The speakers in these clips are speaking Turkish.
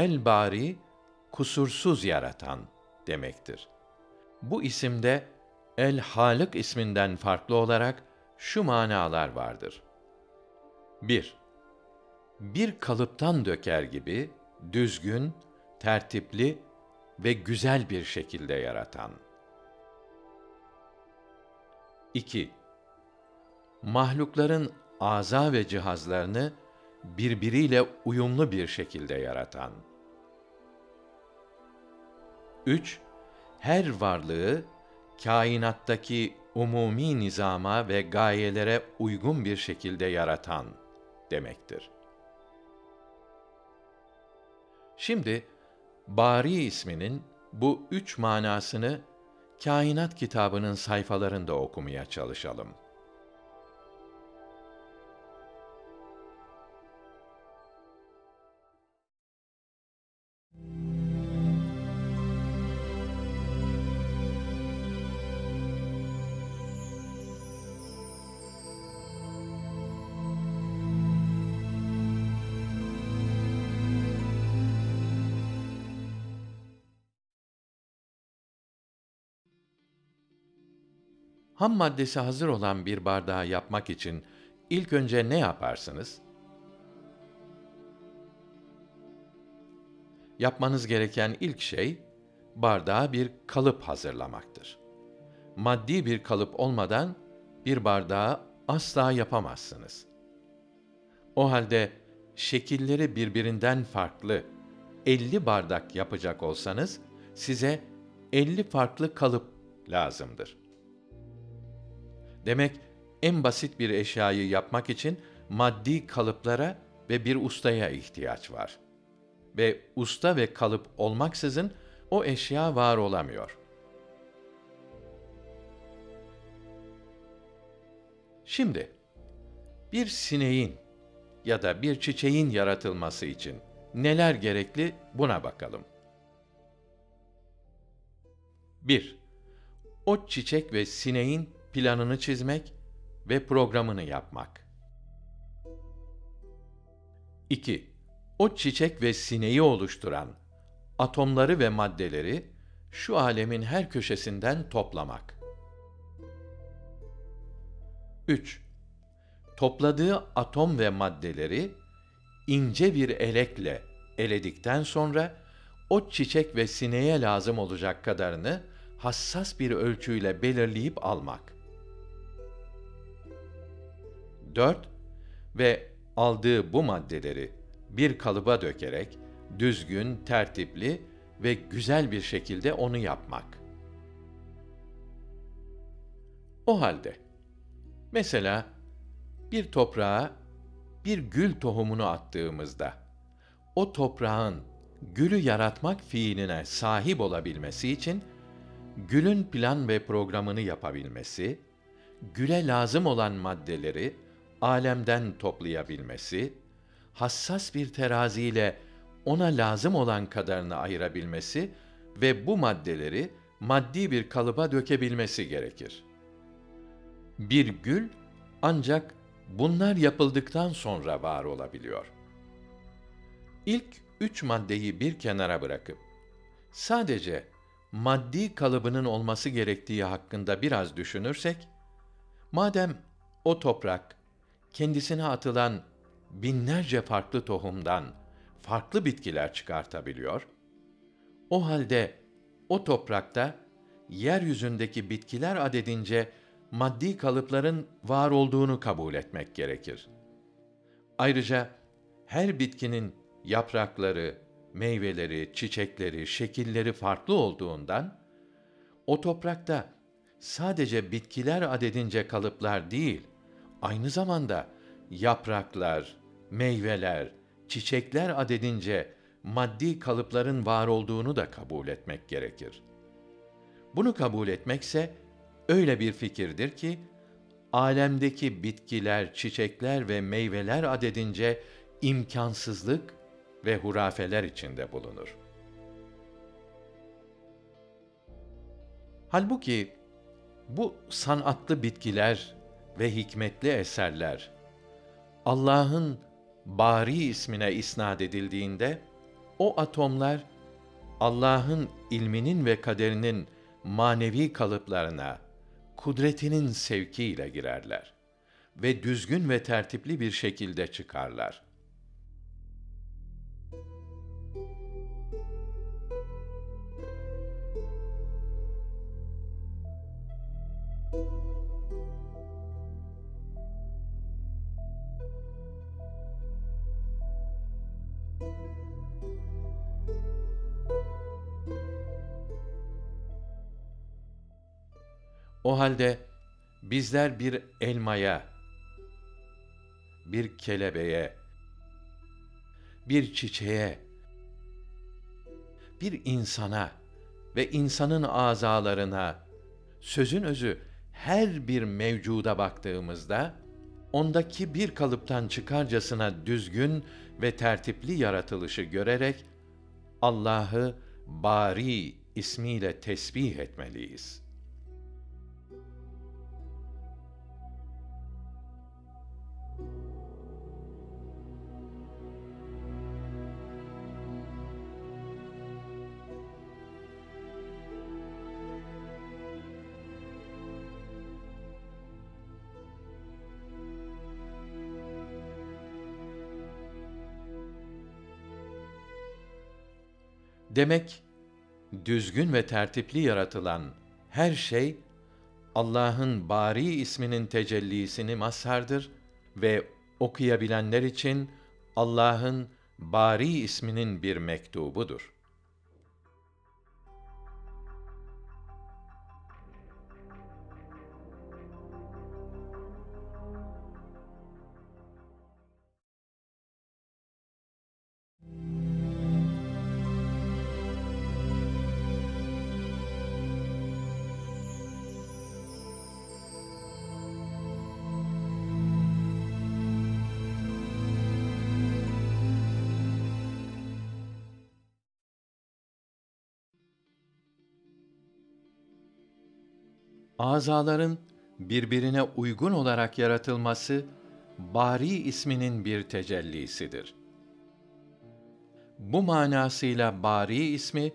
El Bari kusursuz yaratan demektir. Bu isimde El Halık isminden farklı olarak şu manalar vardır. 1. Bir kalıptan döker gibi düzgün, tertipli ve güzel bir şekilde yaratan. 2. Mahlukların aza ve cihazlarını birbiriyle uyumlu bir şekilde yaratan. 3. Her varlığı kainattaki umumi nizama ve gayelere uygun bir şekilde yaratan demektir. Şimdi Bari isminin bu üç manasını Kainat kitabının sayfalarında okumaya çalışalım. Ham maddesi hazır olan bir bardağı yapmak için ilk önce ne yaparsınız? Yapmanız gereken ilk şey bardağa bir kalıp hazırlamaktır. Maddi bir kalıp olmadan bir bardağı asla yapamazsınız. O halde şekilleri birbirinden farklı 50 bardak yapacak olsanız size 50 farklı kalıp lazımdır. Demek en basit bir eşyayı yapmak için maddi kalıplara ve bir ustaya ihtiyaç var. Ve usta ve kalıp olmaksızın o eşya var olamıyor. Şimdi bir sineğin ya da bir çiçeğin yaratılması için neler gerekli buna bakalım. 1. O çiçek ve sineğin planını çizmek ve programını yapmak. 2. O çiçek ve sineği oluşturan atomları ve maddeleri şu alemin her köşesinden toplamak. 3. Topladığı atom ve maddeleri ince bir elekle eledikten sonra o çiçek ve sineğe lazım olacak kadarını hassas bir ölçüyle belirleyip almak. 4 ve aldığı bu maddeleri bir kalıba dökerek düzgün, tertipli ve güzel bir şekilde onu yapmak. O halde mesela bir toprağa bir gül tohumunu attığımızda o toprağın gülü yaratmak fiiline sahip olabilmesi için gülün plan ve programını yapabilmesi, güle lazım olan maddeleri alemden toplayabilmesi, hassas bir teraziyle ona lazım olan kadarını ayırabilmesi ve bu maddeleri maddi bir kalıba dökebilmesi gerekir. Bir gül ancak bunlar yapıldıktan sonra var olabiliyor. İlk üç maddeyi bir kenara bırakıp sadece maddi kalıbının olması gerektiği hakkında biraz düşünürsek, madem o toprak kendisine atılan binlerce farklı tohumdan farklı bitkiler çıkartabiliyor. O halde o toprakta yeryüzündeki bitkiler adedince maddi kalıpların var olduğunu kabul etmek gerekir. Ayrıca her bitkinin yaprakları, meyveleri, çiçekleri, şekilleri farklı olduğundan o toprakta sadece bitkiler adedince kalıplar değil, aynı zamanda yapraklar, meyveler, çiçekler adedince maddi kalıpların var olduğunu da kabul etmek gerekir. Bunu kabul etmekse öyle bir fikirdir ki alemdeki bitkiler, çiçekler ve meyveler adedince imkansızlık ve hurafeler içinde bulunur. Halbuki bu sanatlı bitkiler ve hikmetli eserler Allah'ın Bari ismine isnad edildiğinde O atomlar Allah'ın ilminin ve kaderinin manevi kalıplarına kudretinin sevkiyle girerler ve düzgün ve tertipli bir şekilde çıkarlar. O halde bizler bir elmaya, bir kelebeğe, bir çiçeğe, bir insana ve insanın azalarına, sözün özü her bir mevcuda baktığımızda, ondaki bir kalıptan çıkarcasına düzgün ve tertipli yaratılışı görerek, Allah'ı Bari ismiyle tesbih etmeliyiz.'' Demek düzgün ve tertipli yaratılan her şey Allah'ın Bari isminin tecellisini mazhardır ve okuyabilenler için Allah'ın Bari isminin bir mektubudur. Azaların birbirine uygun olarak yaratılması Bari isminin bir tecellisidir. Bu manasıyla Bari ismi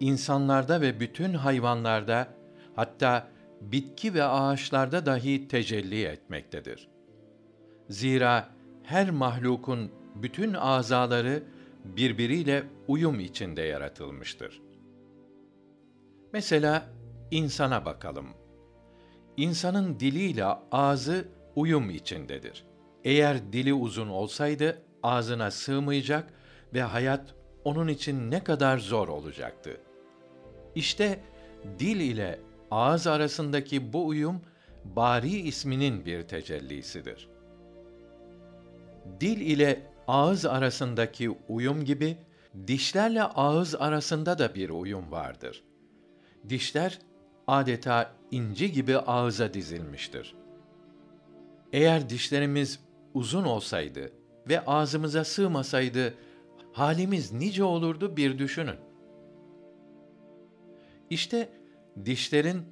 insanlarda ve bütün hayvanlarda hatta bitki ve ağaçlarda dahi tecelli etmektedir. Zira her mahlukun bütün azaları birbiriyle uyum içinde yaratılmıştır. Mesela insana bakalım.'' İnsanın diliyle ağzı uyum içindedir. Eğer dili uzun olsaydı ağzına sığmayacak ve hayat onun için ne kadar zor olacaktı. İşte dil ile ağız arasındaki bu uyum Bari isminin bir tecellisidir. Dil ile ağız arasındaki uyum gibi dişlerle ağız arasında da bir uyum vardır. Dişler adeta inci gibi ağıza dizilmiştir. Eğer dişlerimiz uzun olsaydı ve ağzımıza sığmasaydı halimiz nice olurdu bir düşünün. İşte dişlerin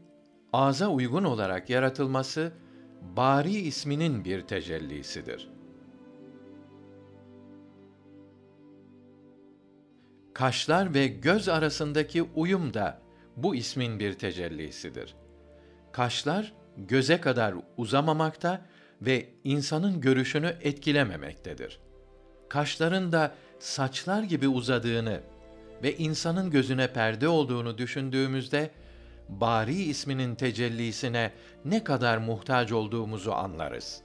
ağza uygun olarak yaratılması Bari isminin bir tecellisidir. Kaşlar ve göz arasındaki uyum da bu ismin bir tecellisidir. Kaşlar göze kadar uzamamakta ve insanın görüşünü etkilememektedir. Kaşların da saçlar gibi uzadığını ve insanın gözüne perde olduğunu düşündüğümüzde Bari isminin tecellisine ne kadar muhtaç olduğumuzu anlarız.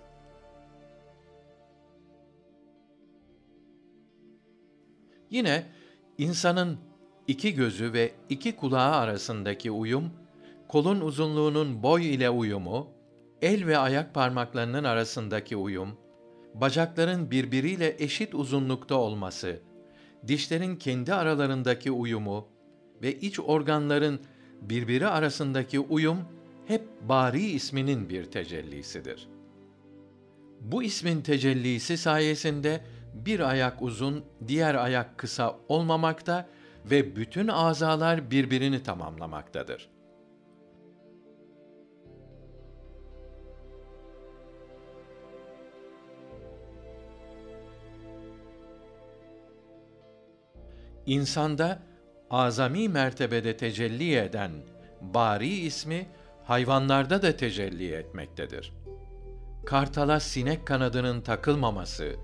Yine insanın iki gözü ve iki kulağı arasındaki uyum, kolun uzunluğunun boy ile uyumu, el ve ayak parmaklarının arasındaki uyum, bacakların birbiriyle eşit uzunlukta olması, dişlerin kendi aralarındaki uyumu ve iç organların birbiri arasındaki uyum hep Bari isminin bir tecellisidir. Bu ismin tecellisi sayesinde bir ayak uzun, diğer ayak kısa olmamakta ve bütün azalar birbirini tamamlamaktadır. insanda azami mertebede tecelli eden Bari ismi hayvanlarda da tecelli etmektedir. Kartala sinek kanadının takılmaması,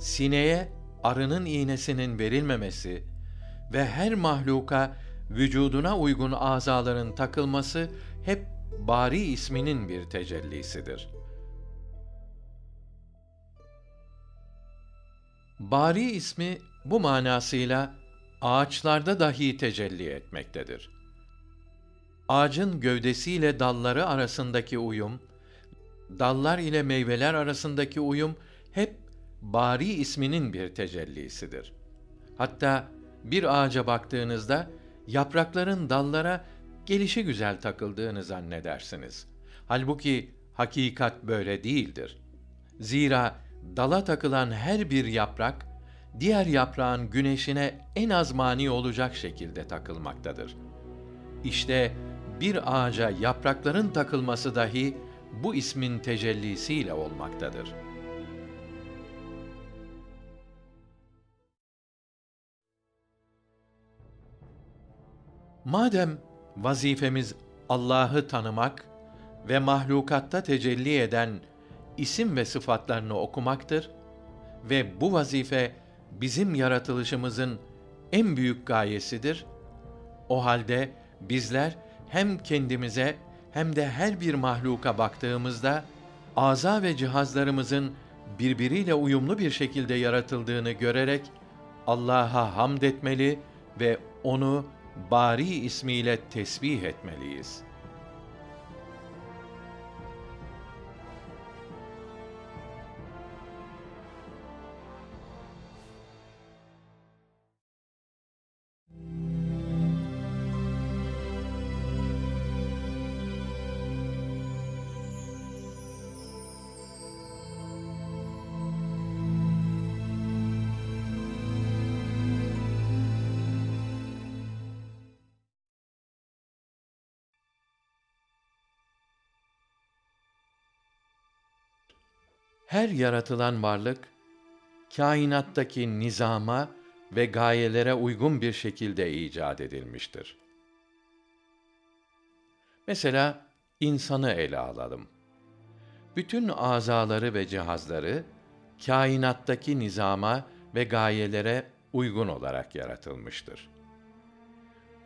sineğe arının iğnesinin verilmemesi ve her mahluka vücuduna uygun azaların takılması hep Bari isminin bir tecellisidir. Bari ismi bu manasıyla ağaçlarda dahi tecelli etmektedir. Ağacın gövdesiyle dalları arasındaki uyum, dallar ile meyveler arasındaki uyum hep Bari isminin bir tecellisidir. Hatta bir ağaca baktığınızda yaprakların dallara gelişi güzel takıldığını zannedersiniz. Halbuki hakikat böyle değildir. Zira dala takılan her bir yaprak diğer yaprağın güneşine en az mani olacak şekilde takılmaktadır. İşte bir ağaca yaprakların takılması dahi bu ismin tecellisiyle olmaktadır. Madem vazifemiz Allah'ı tanımak ve mahlukatta tecelli eden isim ve sıfatlarını okumaktır ve bu vazife bizim yaratılışımızın en büyük gayesidir. O halde bizler hem kendimize hem de her bir mahluka baktığımızda aza ve cihazlarımızın birbiriyle uyumlu bir şekilde yaratıldığını görerek Allah'a hamd etmeli ve onu Bari ismiyle tesbih etmeliyiz.'' Her yaratılan varlık kainattaki nizama ve gayelere uygun bir şekilde icat edilmiştir. Mesela insanı ele alalım. Bütün azaları ve cihazları kainattaki nizama ve gayelere uygun olarak yaratılmıştır.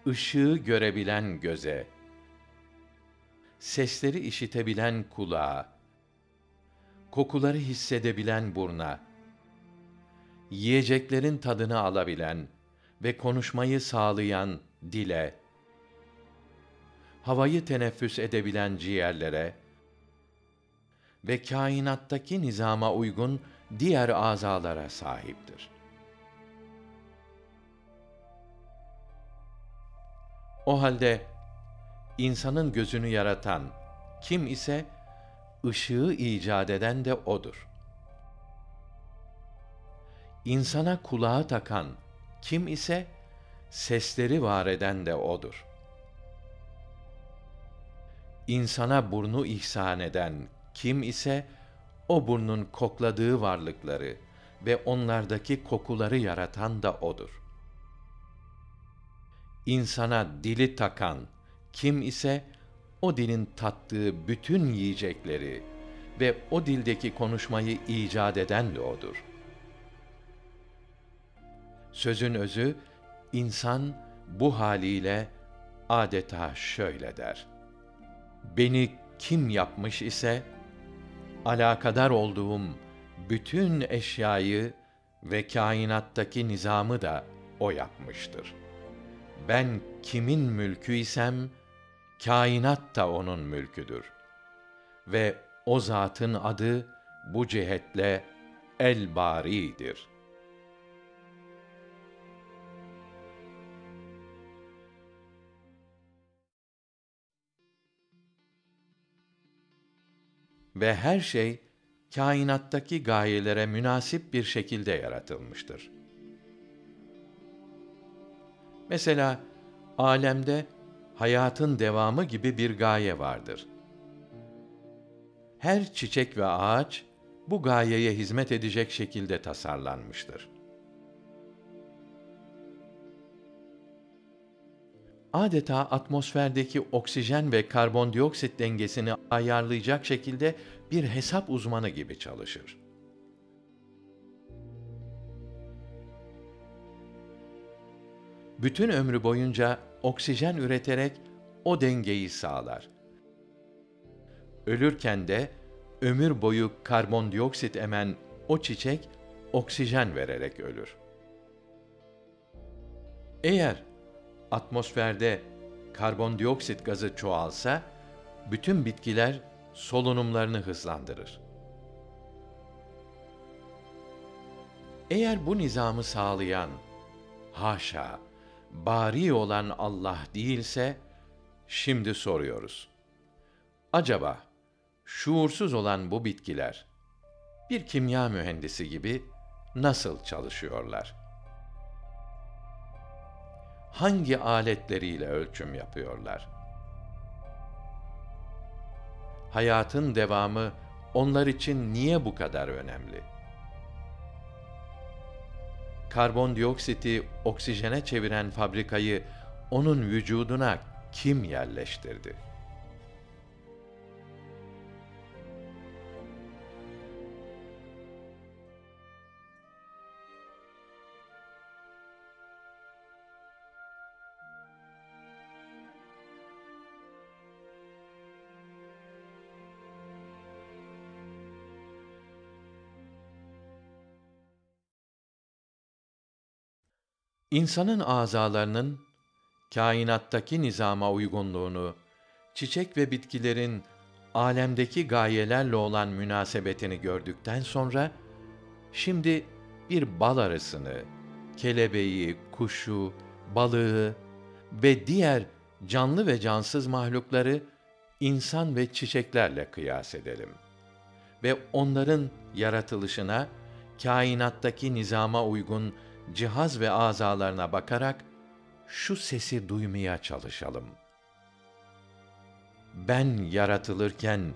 Işığı görebilen göze, sesleri işitebilen kulağa, kokuları hissedebilen burna, yiyeceklerin tadını alabilen ve konuşmayı sağlayan dile, havayı teneffüs edebilen ciğerlere ve kainattaki nizama uygun diğer azalara sahiptir. O halde insanın gözünü yaratan kim ise ışığı icat eden de odur. İnsana kulağı takan kim ise sesleri var eden de odur. İnsana burnu ihsan eden kim ise o burnun kokladığı varlıkları ve onlardaki kokuları yaratan da odur. İnsana dili takan kim ise o dilin tattığı bütün yiyecekleri ve o dildeki konuşmayı icat eden de odur. Sözün özü, insan bu haliyle adeta şöyle der. Beni kim yapmış ise, alakadar olduğum bütün eşyayı ve kainattaki nizamı da o yapmıştır. Ben kimin mülkü isem, kainat da onun mülküdür. Ve o zatın adı bu cihetle El Bari'dir. Ve her şey kainattaki gayelere münasip bir şekilde yaratılmıştır. Mesela alemde hayatın devamı gibi bir gaye vardır. Her çiçek ve ağaç bu gayeye hizmet edecek şekilde tasarlanmıştır. Adeta atmosferdeki oksijen ve karbondioksit dengesini ayarlayacak şekilde bir hesap uzmanı gibi çalışır. Bütün ömrü boyunca oksijen üreterek o dengeyi sağlar. Ölürken de ömür boyu karbondioksit emen o çiçek oksijen vererek ölür. Eğer atmosferde karbondioksit gazı çoğalsa bütün bitkiler solunumlarını hızlandırır. Eğer bu nizamı sağlayan haşa bari olan Allah değilse şimdi soruyoruz. Acaba şuursuz olan bu bitkiler bir kimya mühendisi gibi nasıl çalışıyorlar? Hangi aletleriyle ölçüm yapıyorlar? Hayatın devamı onlar için niye bu kadar önemli? Karbondioksiti oksijene çeviren fabrikayı onun vücuduna kim yerleştirdi? İnsanın azalarının kainattaki nizama uygunluğunu, çiçek ve bitkilerin alemdeki gayelerle olan münasebetini gördükten sonra şimdi bir bal arısını, kelebeği, kuşu, balığı ve diğer canlı ve cansız mahlukları insan ve çiçeklerle kıyas edelim ve onların yaratılışına kainattaki nizama uygun cihaz ve azalarına bakarak şu sesi duymaya çalışalım. Ben yaratılırken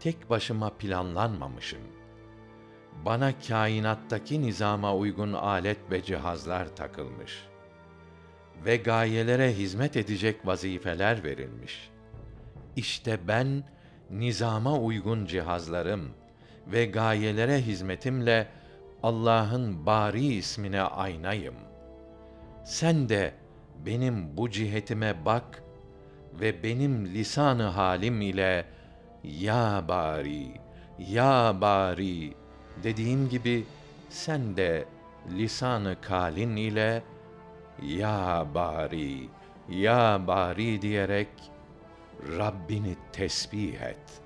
tek başıma planlanmamışım. Bana kainattaki nizama uygun alet ve cihazlar takılmış ve gayelere hizmet edecek vazifeler verilmiş. İşte ben nizama uygun cihazlarım ve gayelere hizmetimle Allah'ın bari ismine aynayım. Sen de benim bu cihetime bak ve benim lisanı halim ile ya bari, ya bari dediğim gibi sen de lisanı kalin ile ya bari, ya bari diyerek Rabbini tesbih et.''